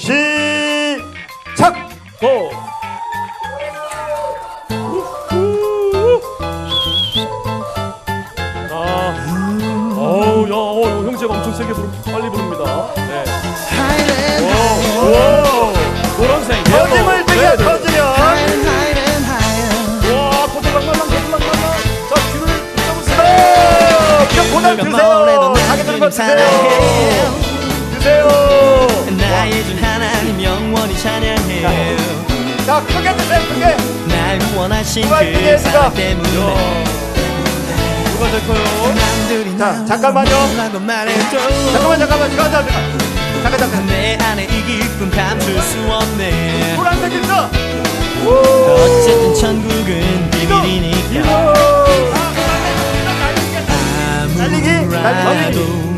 시작. 고! 아, 어우, 야, 어, 형제가 엄청 세게 부르, 빨리 부릅니다. 네. 오, 오, 노란색. 터짐을 네. 터지면 와, 터질랑말랑, 터질랑말랑. 자, 귀를 붙여보세요. 네, 그럼 고장 주세요. 자기들 것 주세요. 주세요. 나의 준 하나님 영원히 찬양해요 자 크게 주세요 크게. 날 원하신 누가 그. 사랑 때문에 누가 될 거요? 남들이 자, 날 잠깐만요. 잠깐만 잠깐만 잠깐 잠깐 잠깐 잠깐. 내 안에 이 기쁨 감출 수 없네 노란색 있어. 어쨌든 천국은 비밀이니까. 아무라도